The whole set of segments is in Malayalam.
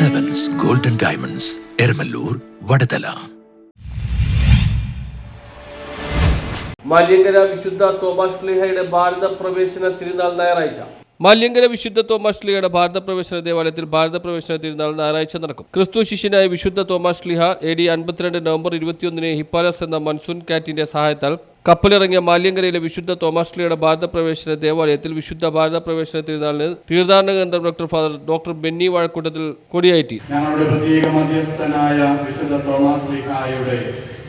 ഡയമണ്ട്സ് എരമല്ലൂർ വടതല മല്യങ്കര വിശുദ്ധ തോമാസ് ലിഹയുടെ ഭാരത പ്രവേശന തിരുനാൾ ഞായറാഴ്ച. മാല്യങ്കര വിശുദ്ധ തോമാശ്ലിഹയുടെ ഭാരത പ്രവേശന ദേവാലയത്തിൽ ഭാരത പ്രവേശന തിരുനാൾ ഞായറാഴ്ച നടക്കും. ക്രിസ്തു ശിഷ്യനായ വിശുദ്ധ തോമാശ്ലിഹ എ ഡി അൻപത്തിരണ്ട് നവംബർ ഇരുപത്തിയൊന്നിന് ഹിപ്പാലസ് എന്ന മൺസൂൺ കാറ്റിന്റെ സഹായത്താൽ കപ്പലിറങ്ങിയ മാലിയങ്കരയിലെ വിശുദ്ധ തോമാസ് ലിഹയുടെ ഭാരത പ്രവേശന ദേവാലയത്തിൽ വിശുദ്ധ ഭാരത പ്രവേശന തിരുനാളിന് തീർത്ഥാടന കേന്ദ്രം doctor father doctor Benny Vazhakoottathil കൊടിയേറ്റി. ഞങ്ങളുടെ പ്രത്യേക മധ്യസ്ഥനായ വിശുദ്ധ തോമസ് ലീഹായുടെ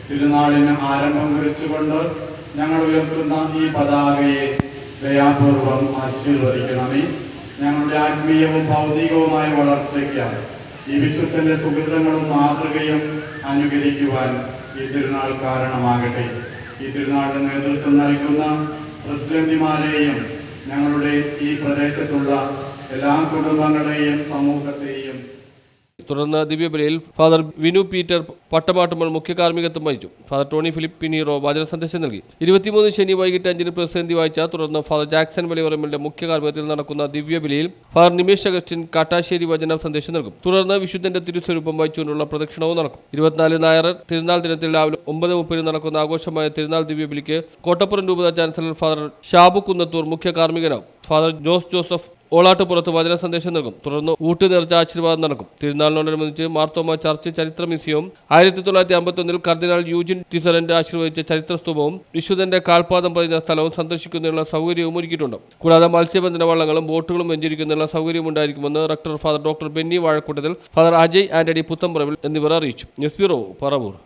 തിരുനാളിന് ആരംഭം കുറിച്ചുകൊണ്ട് ഞങ്ങൾ ഉയർത്തുന്ന ഈ പതാകയെ ദയാപൂർവം ആശീർവദിക്കണമേ. ഞങ്ങളുടെ ആത്മീയവും ഭൗതികവുമായ വളർച്ചയ്ക്ക് ഈ വിശുദ്ധന്റെ സുഹൃതങ്ങളും മാതൃകയും അനുകരിക്കുവാൻ ഈ തിരുനാൾ കാരണമാകട്ടെ. ഈ തിരുനാളിന് നേതൃത്വം നൽകുന്ന പ്രസിഡന്റുമാരെയും ഞങ്ങളുടെ ഈ പ്രദേശത്തുള്ള എല്ലാ കുടുംബങ്ങളെയും സമൂഹത്തെയും തുടർന്ന് ദിവ്യബലിയിൽ ഫാദർ വിനു പീറ്റർ പട്ടമാട്ടുമ്പോൾ മുഖ്യ കാർമ്മികത്വം വഹിച്ചു. ഫാദർ ടോണി ഫിലിപ്പ് പിനീറോ വചന സന്ദേശം നൽകി. ഇരുപത്തിമൂന്ന് ശനി വൈകിട്ട് അഞ്ചിന് പ്രസിദ്ധി വായിച്ച തുടർന്ന് ഫാദർ ജാക്സൺ വലിയവറമ്മിന്റെ മുഖ്യ കാർമ്മികത്തിൽ നടക്കുന്ന ദിവ്യബലിയിൽ ഫാദർ നിമേഷ് അഗസ്റ്റിൻ കാട്ടാശ്ശേരി വചന സന്ദേശം നൽകും. തുടർന്ന് വിശുദ്ധന്റെ തിരുസ്വരൂപം വഹിച്ചുകൊണ്ടുള്ള പ്രദക്ഷിണവും നടക്കും. ഇരുപത്തിനാല് നായർ തിരുനാൾ ദിനത്തിൽ രാവിലെ ഒമ്പത് മുപ്പതിന് നടക്കുന്ന ആഘോഷമായ തിരുനാൾ ദിവ്യബലിക്ക് കോട്ടപ്പുറം രൂപത ചാൻസലർ ഫാദർ ഷാബു കുന്നത്തൂർ മുഖ്യ കാർമ്മികനാവും. ഫാദർ ജോസ് ജോസഫ് ഓളാട്ടുപുറത്ത് വചന സന്ദേശം നൽകും. തുടർന്ന് ഊട്ട് നേർച്ച ആശീർവാദം നടക്കും. തിരുനാളിനോടനുബന്ധിച്ച് മാർത്തോമ ചർച്ച് ചരിത്ര മ്യൂസിയവും ആയിരത്തി തൊള്ളായിരത്തി അമ്പത്തൊന്നിൽ കർദിനാൾ യൂജിൻ ടിസറിന്റെ ആശീർവദിച്ച ചരിത്ര സ്തൂപവും വിശുദ്ധന്റെ കാൽപാദം പതിഞ്ഞ സ്ഥലവും സന്ദർശിക്കുന്നതിനുള്ള സൗകര്യവും ഒരുക്കിയിട്ടുണ്ട്. കൂടാതെ മത്സ്യബന്ധന വള്ളങ്ങളും ബോട്ടുകളും വെഞ്ചരിക്കുന്നതിനുള്ള സൗകര്യം ഉണ്ടായിരിക്കുമെന്ന് rector father doctor Benny Vazhakoottathil father Ajay Antony Puthamparavil എന്നിവർ അറിയിച്ചു. News bureau Paravur.